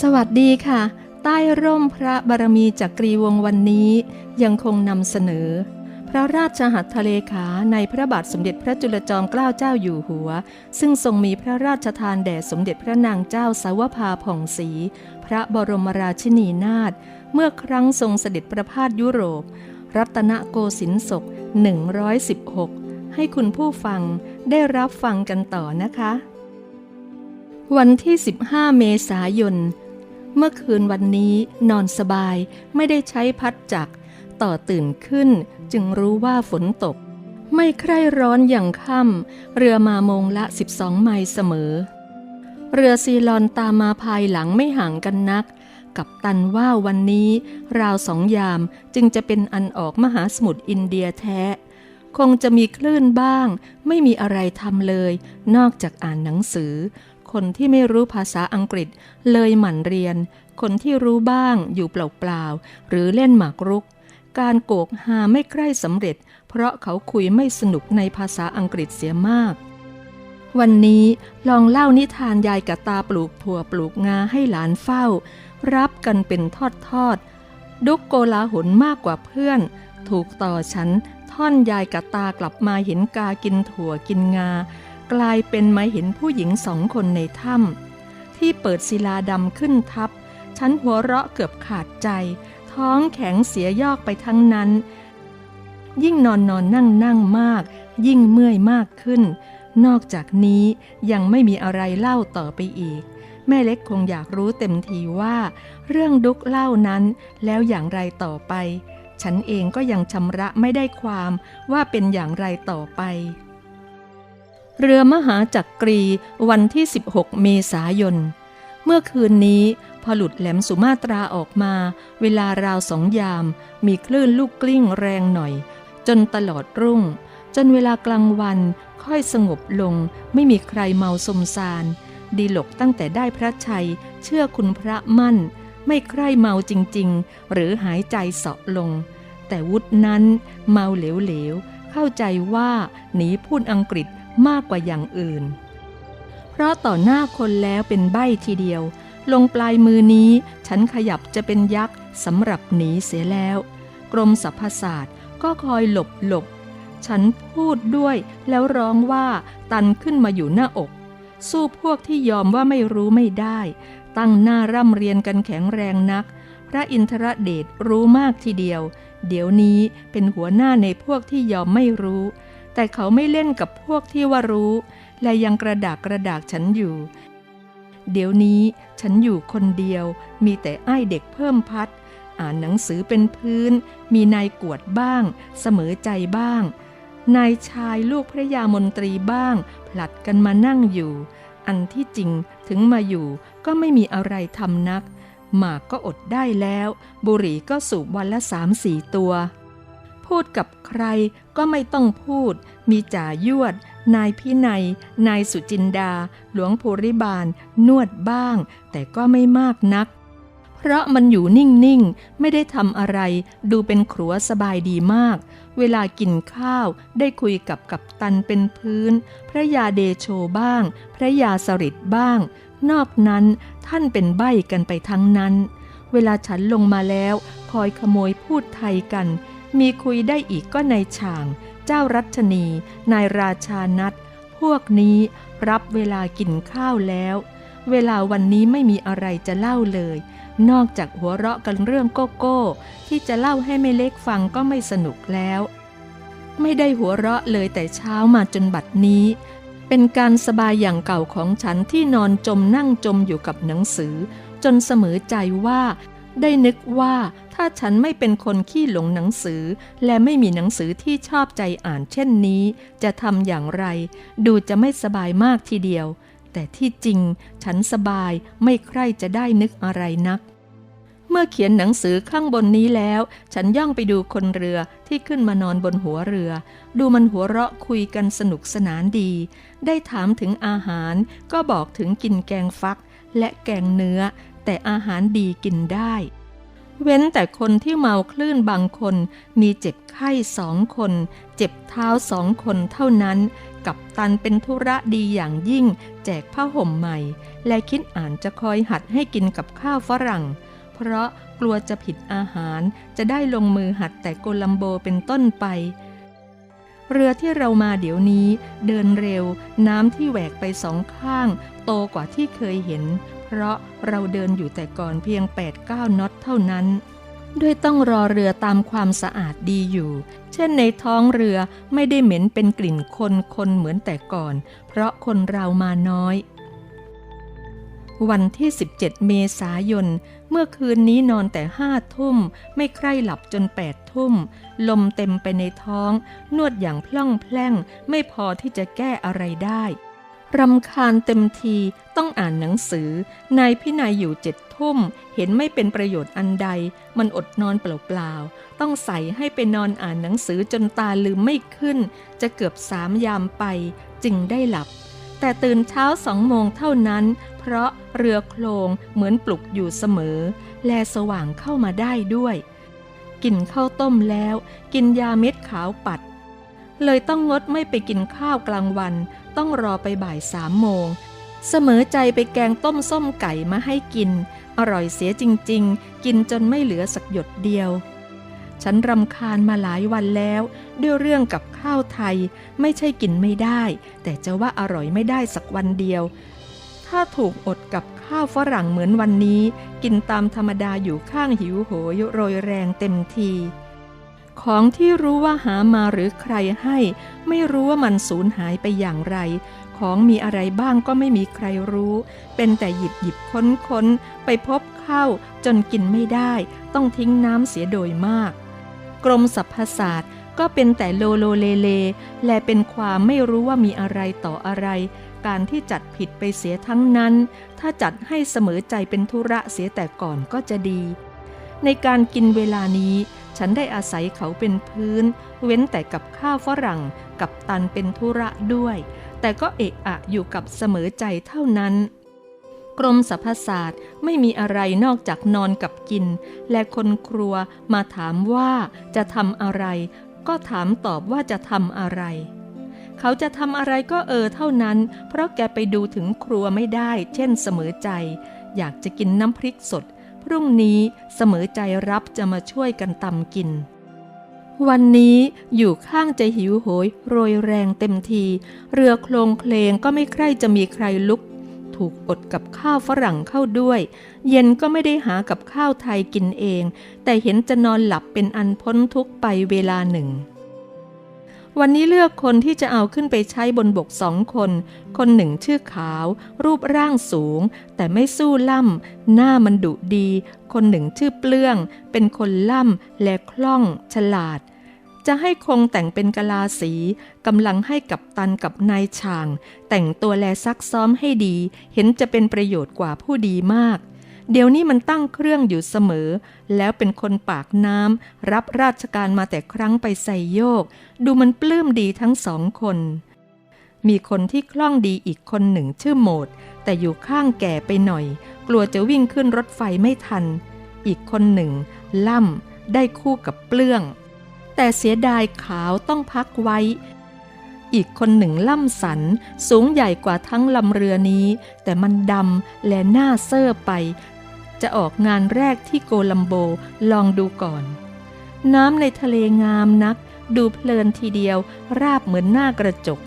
สวัสดีค่ะ ใต้ร่มพระบารมีจักรีวงวันนี้ยังคงนำเสนอ พระราชหัตถเลขาในพระบาทสมเด็จพระจุลจอมเกล้าเจ้าอยู่หัว ซึ่งทรงมีพระราชทานแด่สมเด็จพระนางเจ้าสาวภาผ่องศรีพระบรมราชินีนาถเมื่อครั้งทรงเสด็จประพาสยุโรป รัตนโกสินทร์ศก 116 ให้คุณผู้ฟังได้รับฟังกันต่อนะคะวันที่ 15 เมษายน เมื่อคืนวันนี้นอนสบายไม่ได้ใช้พัดจักรต่อตื่นขึ้นจึงรู้ว่าฝนตก ไม่ใคร่ร้อนอย่างค่ำเรือมาโมงละ 12 ไมล์เสมอ เรือซีลอนตามมาภายหลังไม่ห่างกันนัก กับตันว่าวันนี้ราวสองยามจึงจะเป็นอันออกมหาสมุทรอินเดียแท้ คงจะมีคลื่นบ้าง ไม่มีอะไรทำเลย นอกจากอ่านหนังสือ คนที่ไม่รู้ภาษาอังกฤษ เลยหมั่นเรียน คนที่รู้บ้างอยู่เปล่าๆหรือเล่นหมากรุก การโกกหาไม่ใกล้สำเร็จ เพราะเขาคุยไม่สนุกในภาษาอังกฤษเสียมาก วันนี้ลองเล่านิทานยายกะตาปลูกถั่วปลูกงาให้หลานเฝ้า รับกันเป็นทอดๆดุกโกลาหลมากกว่าเพื่อน ถูกต่อฉันท่อนยายกะตากลับมาเห็นกากินถั่วกินงา กลายเป็นมาเห็นผู้หญิงสองคนในถ้ำที่เปิดศิลาดำขึ้นทับ ฉันหัวเราะเกือบขาดใจ ท้องแข็งเสียยอกไปทั้งนั้น ยิ่งนอนนอนนั่งนั่งมาก ยิ่งเมื่อยมากขึ้น นอกจากนี้ยังไม่มีอะไรเล่าต่อไปอีก แม่เล็กคงอยากรู้เต็มทีว่า เรื่องดุกเล่านั้นแล้วอย่างไรต่อไป ฉันเองก็ยังชำระไม่ได้ความว่าเป็นอย่างไรต่อไป เรือมหาจักรีวันที่ 16 เมษายน เมื่อคืนนี้พอหลุดแหลมสุมาตราออกมา เวลาราวสองยาม มีคลื่นลูกกลิ้งแรงหน่อย จนตลอดรุ่ง จนเวลากลางวันค่อยสงบลง ไม่มีใครเมาสมซานดีหลกตั้งแต่ได้พระชัย เชื่อคุณพระมั่น ไม่ใคร่เมาจริง ๆ หรือหายใจเสาะลง แต่วุฒนั้นเมาเหลวๆเข้าใจว่าหนีพูดอังกฤษ มากกว่าอย่างอื่น เพราะต่อหน้าคนแล้วเป็นใบ้ทีเดียว ลงปลายมือนี้ฉันขยับจะเป็นยักษ์สำหรับหนีเสียแล้ว กรมสรรพศาสตร์ก็คอยหลบหลบ ฉันพูดด้วยแล้วร้องว่าตันขึ้นมาอยู่หน้าอก สู้พวกที่ยอมว่าไม่รู้ไม่ได้ ตั้งหน้าร่ำเรียนกันแข็งแรงนัก พระอินทรเดชรู้มากทีเดียว เดี๋ยวนี้เป็นหัวหน้าในพวกที่ยอมไม่รู้ แต่เขาไม่เล่นกับพวกที่ว่ารู้ และยังกระดากกระดากฉันอยู่ เดี๋ยวนี้ฉันอยู่คนเดียว มีแต่ไอ้ายเด็กเพิ่มพัด อ่านหนังสือเป็นพื้น มีนายกวดบ้าง เสมอใจบ้าง นายชายลูกพระยามนตรีบ้าง ผลัดกันมานั่งอยู่ อันที่จริงถึงมาอยู่ก็ไม่มีอะไรทำนักหมากก็อดได้แล้ว บุหรี่ก็สูบวันละสามสี่ตัว พูดกับใครก็ไม่ต้องพูด มีจ่ายวด นายพินัย นายสุจินดา หลวงภูริบาล นวดบ้าง แต่ก็ไม่มากนัก เพราะมันอยู่นิ่ง ๆ ไม่ได้ทำอะไร ดูเป็นครัวสบายดีมาก เวลากินข้าวได้คุยกับกัปตันเป็นพื้น พระยาเดโชบ้าง พระยาสริดบ้าง นอกนั้นท่านเป็นใบ้กันไปทั้งนั้น เวลาฉันลงมาแล้ว คอยขโมยพูดไทยกัน มีคุยได้อีกก็ในฉ่าง เจ้ารัชนี นายราชานัทพวกนี้รับเวลากินข้าวแล้ว เวลาวันนี้ไม่มีอะไรจะเล่าเลย นอกจากหัวเราะกันเรื่องโกโก้ ที่จะเล่าให้ไม่เล็กฟังก็ไม่สนุกแล้ว ไม่ได้หัวเราะเลยแต่เช้ามาจนบัดนี้ เป็นการสบายอย่างเก่าของฉันที่นอนจมนั่งจมอยู่กับหนังสือ จนเสมอใจว่า ได้นึกว่าถ้าฉันไม่เป็นคนขี้หลงหนังสือ และไม่มีหนังสือที่ชอบใจอ่านเช่นนี้ จะทำอย่างไร ดูจะไม่สบายมากทีเดียว แต่ที่จริงฉันสบายไม่ใคร่จะได้นึกอะไรนัก เมื่อเขียนหนังสือข้างบนนี้แล้ว ฉันย่องไปดูคนเรือที่ขึ้นมานอนบนหัวเรือ ดูมันหัวเราะคุยกันสนุกสนานดี ได้ถามถึงอาหารก็บอกถึงกินแกงฟักและแกงเนื้อ แต่อาหารดีกินได้ เว้นแต่คนที่เมาคลื่นบางคนมีเจ็บไข้สองคน เจ็บเท้าสองคนเท่านั้น กับตันเป็นธุระดีอย่างยิ่ง แจกผ้าห่มใหม่ และคิดอ่านจะคอยหัดให้กินกับข้าวฝรั่ง เพราะกลัวจะผิดอาหารจะได้ลงมือหัดแต่โกลัมโบเป็นต้นไปเรือที่เรามาเดี๋ยวนี้ เดินเร็ว น้ำที่แหวกไปสองข้าง โตกว่าที่เคยเห็น เพราะเราเดินอยู่แต่ก่อนเพียง 8-9 น็อตเท่านั้น ด้วยต้องรอเรือตามความสะอาดดีอยู่ เช่นในท้องเรือไม่ได้เหม็นเป็นกลิ่นคนคนเหมือนแต่ก่อน เพราะคนเรามาน้อย วันที่ 17 เมษายน เมื่อคืนนี้นอนแต่ห้าทุ่ม ไม่ใคร่หลับจนแปดทุ่ม ลมเต็มไปในท้อง นวดอย่างพล่องแพล่ง ไม่พอที่จะแก้อะไรได้ รำคาญเต็มทีต้องอ่านหนังสือนายพินัยอยู่เจ็ดทุ่ม เห็นไม่เป็นประโยชน์อันใด มันอดนอนเปล่าๆ ต้องใส่ให้ไปนอนอ่านหนังสือจนตาลืมไม่ขึ้น จะเกือบสามยามไป จึงได้หลับ แต่ตื่นเช้าสองโมงเท่านั้น เพราะเรือโคลงเหมือนปลุกอยู่เสมอ แลสว่างเข้ามาได้ด้วย กินข้าวต้มแล้ว กินยาเม็ดขาวปัดเลยต้องงดไม่ไปกินข้าวกลางวัน ต้องรอไปบ่ายสามโมง เสมอใจไปแกงต้มส้มไก่มาให้กิน อร่อยเสียจริง ๆ กินจนไม่เหลือสักหยดเดียว ฉันรำคาญมาหลายวันแล้ว ด้วยเรื่องกับข้าวไทยไม่ใช่กินไม่ได้ แต่จะว่าอร่อยไม่ได้สักวันเดียว ถ้าถูกอดกับข้าวฝรั่งเหมือนวันนี้ กินตามธรรมดาอยู่ข้างหิวโหยโรยแรงเต็มที ของที่รู้ว่าหามาหรือใครให้ ไม่รู้ว่ามันสูญหายไปอย่างไร ของมีอะไรบ้างก็ไม่มีใครรู้ เป็นแต่หยิบหยิบค้นค้นไปพบเข้าจนกินไม่ได้ ต้องทิ้งน้ำเสียโดยมาก กรมสรรพศาสตร์ก็เป็นแต่โลโลเลเล และเป็นความไม่รู้ว่ามีอะไรต่ออะไร การที่จัดผิดไปเสียทั้งนั้น ถ้าจัดให้เสมอใจเป็นธุระเสียแต่ก่อนก็จะดี ในการกินเวลานี้ ฉันได้อาศัยเขาเป็นพื้น เว้นแต่กับข้าวฝรั่งกับตันเป็นธุระด้วย แต่ก็เอะอะอยู่กับเสมอใจเท่านั้น กรมสรรพศาสตร์ไม่มีอะไรนอกจากนอนกับกิน และคนครัวมาถามว่าจะทำอะไร ก็ถามตอบว่าจะทำอะไรเขาจะทำอะไรก็เออเท่านั้น เพราะแกไปดูถึงครัวไม่ได้ เช่นเสมอใจ อยากจะกินน้ำพริกสด รุ่งนี้เสมอใจรับจะมาช่วยกันตำกิน วันนี้อยู่ข้างจะหิวโหยโรยแรงเต็มที เรือโคลงเคลงก็ไม่ใครจะมีใครลุก ถูกอดกับข้าวฝรั่งเข้าด้วย เย็นก็ไม่ได้หากับข้าวไทยกินเอง แต่เห็นจะนอนหลับเป็นอันพ้นทุกไปเวลาหนึ่ง วันนี้เลือกคนที่จะเอาขึ้นไปใช้บนบกสองคน คนหนึ่งชื่อขาว รูปร่างสูง แต่ไม่สู้ล่ำ หน้ามันดุดี คนหนึ่งชื่อเปลื้อง เป็นคนล่ำ และคล่อง ฉลาด จะให้คงแต่งเป็นกะลาสีกำลังให้กับตันกับนายช่าง แต่งตัวแลซักซ้อมให้ดี เห็นจะเป็นประโยชน์กว่าผู้ดีมาก เดี๋ยวนี้มันตั้งเครื่องอยู่เสมอ แล้วเป็นคนปากน้ำรับราชการมาแต่ครั้งไปใส่โยก ดูมันปลื้มดีทั้งสองคน มีคนที่คล่องดีอีกคนหนึ่งชื่อโหมด แต่อยู่ข้างแก่ไปหน่อย กลัวจะวิ่งขึ้นรถไฟไม่ทัน อีกคนหนึ่ง ล่ำได้คู่กับเปลื้อง แต่เสียดายขาวต้องพักไว้อีกคนหนึ่งล่ำสัน สูงใหญ่กว่าทั้งลำเรือนี้ แต่มันดำและหน้าเซอร์ไป จะออกงานแรกที่โกลัมโบลองดูก่อน น้ำในทะเลงามนัก ดูเพลินทีเดียวราบเหมือนหน้ากระจก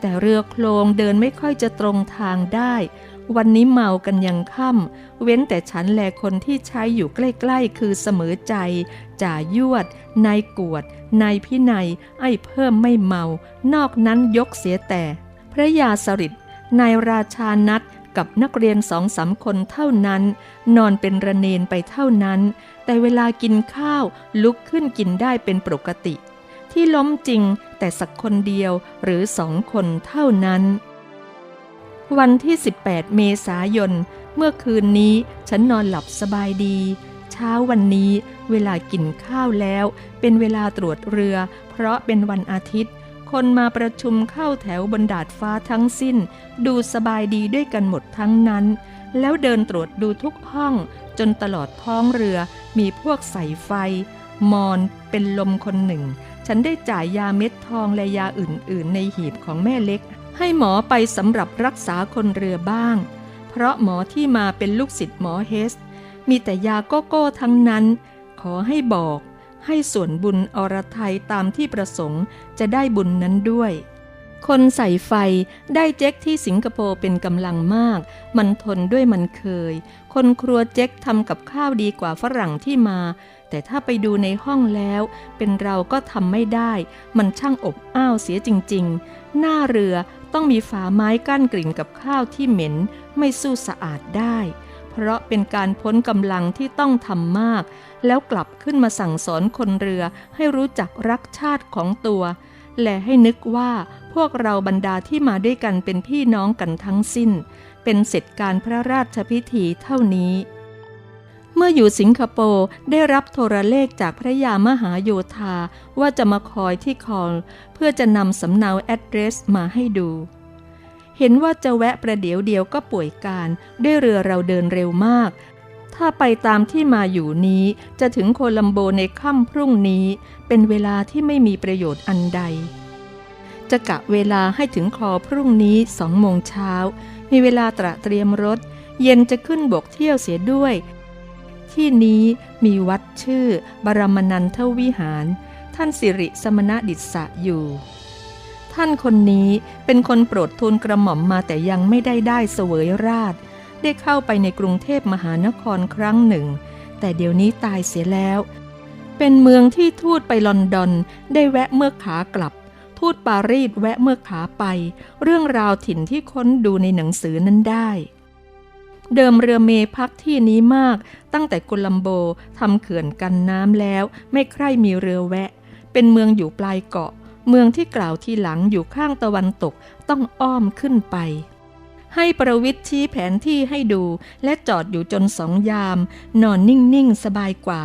แต่เรือโคลงเดินไม่ค่อยจะตรงทางได้ วันนี้เมากันยังค่ำเว้นแต่ฉันแลคนที่ใช้อยู่ใกล้ๆ คือเสมอใจ จ่ายวด นายกวด นายพินัย ไอ้เพิ่มไม่เมา นอกนั้นยกเสียแต่ พระยาสริตนายราชานัด กับนักเรียนสองสามคนเท่านั้น นอนเป็นระเนนไปเท่านั้น แต่เวลากินข้าวลุกขึ้นกินได้เป็นปกติ ที่ล้มจริงแต่สักคนเดียวหรือสองคนเท่านั้น วันที่ 18 เมษายน เมื่อคืนนี้ฉันนอนหลับสบายดี เช้าวันนี้เวลากินข้าวแล้ว เป็นเวลาตรวจเรือ เพราะเป็นวันอาทิตย์ คนมาประชุมเข้าแถวบนดาดฟ้าทั้งสิ้น ดูสบายดีด้วยกันหมดทั้งนั้น แล้วเดินตรวจดูทุกห้อง จนตลอดท้องเรือมีพวกใส่ไฟ มอนเป็นลมคนหนึ่ง ฉันได้จ่ายยาเม็ดทองและยาอื่นๆ ในหีบของแม่เล็ก ให้หมอไปสำหรับรักษาคนเรือบ้าง เพราะหมอที่มาเป็นลูกศิษย์หมอเฮส มีแต่ยาโกโก้ทั้งนั้น ขอให้บอก ให้ส่วนบุญอรไทยตามที่ประสงค์จะได้บุญนั้นด้วย คนใส่ไฟได้เจ๊กที่สิงคโปร์เป็นกำลังมาก มันทนด้วยมันเคย คนครัวเจ๊กทำกับข้าวดีกว่าฝรั่งที่มา แต่ถ้าไปดูในห้องแล้ว เป็นเราก็ทำไม่ได้ มันช่างอบอ้าวเสียจริง ๆ หน้าเรือต้องมีฝาไม้กั้นกลิ่นกับข้าวที่เหม็น ไม่สู้สะอาดได้ เพราะเป็นการพ้นกำลังที่ต้องทำมาก แล้วกลับขึ้นมาสั่งสอนคนเรือให้รู้จักรักชาติของตัว และให้นึกว่าพวกเราบรรดาที่มาด้วยกันเป็นพี่น้องกันทั้งสิ้น เป็นเสร็จการพระราชพิธีเท่านี้เมื่ออยู่สิงคโปร์ได้รับโทรเลขจากพระยามหาโยธาว่าจะมาคอยที่คอลเพื่อจะนำสำเนาแอดเดรสมาให้ดู เห็นว่าจะแวะประเดี๋ยวเดียวก็ป่วยการ ด้วยเรือเราเดินเร็วมาก ถ้าไปตามที่มาอยู่นี้จะถึงโคลัมโบในค่ำพรุ่งนี้ เป็นเวลาที่ไม่มีประโยชน์อันใด จะกะเวลาให้ถึงคอพรุ่งนี้สองโมงเช้า มีเวลาตระเตรียมรถ เย็นจะขึ้นบกเที่ยวเสียด้วย ที่นี้มีวัดชื่อบรมนันทวิหาร ท่านสิริสมณดิษะอยู่ ท่านคนนี้เป็นคนโปรดทูลกระหม่อมมาแต่ยังไม่ได้ได้เสวยราช ได้เข้าไปในกรุงเทพมหานครครั้งหนึ่ง แต่เดี๋ยวนี้ตายเสียแล้ว เป็นเมืองที่ทูตไปลอนดอนได้แวะเมื่อขากลับ ทูตปารีสแวะเมื่อขาไป เรื่องราวถิ่นที่ค้นดูในหนังสือนั้นได้ เดิมเรือเมพักที่นี้มาก ตั้งแต่โกลัมโบทำเขื่อนกันน้ำแล้ว ไม่ใคร่มีเรือแวะ เป็นเมืองอยู่ปลายเกาะ เมืองที่กล่าวทีหลังอยู่ข้างตะวันตกต้องอ้อมขึ้นไป ให้ประวิทย์ชี้แผนที่ให้ดูและจอดอยู่จนสองยาม นอนนิ่งๆ สบายกว่า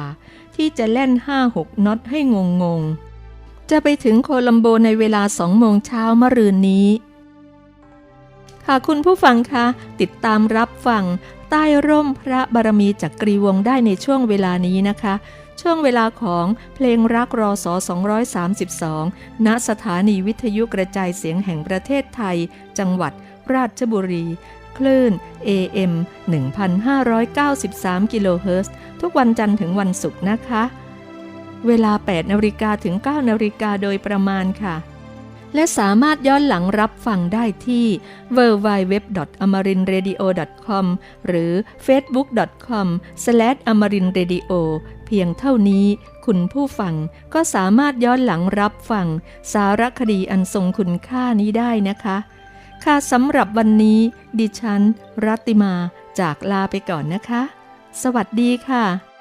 ที่จะแล่นห้าหกน็อตให้งงงๆจะไปถึงโคลัมโบในเวลาสองโมงเช้ามะรืนนี้ ค่ะคุณผู้ฟังคะติดตามรับฟังใต้ร่มพระบารมีจากกรีวงได้ในช่วงเวลานี้นะคะ ช่วงเวลาของเพลงรักรอสอ232 ณ สถานีวิทยุกระจายเสียงแห่งประเทศไทย จังหวัดราชบุรี คลื่น AM 1593 กิโลเฮิรตซ์ทุกวันจันทร์ถึงวันศุกร์นะคะ เวลา 8นาฬิกาถึง 9นาฬิกาโดยประมาณค่ะ และสามารถย้อนหลังรับฟังได้ที่ www.amarinradio.com หรือ facebook.com/amarinradio เพียงเท่านี้คุณผู้ฟังก็สามารถย้อนหลังรับฟังสารคดีอันทรงคุณค่านี้ได้นะคะ ค่ะสำหรับวันนี้ ดิฉัน รัตติมาจากลาไปก่อนนะคะ สวัสดีค่ะ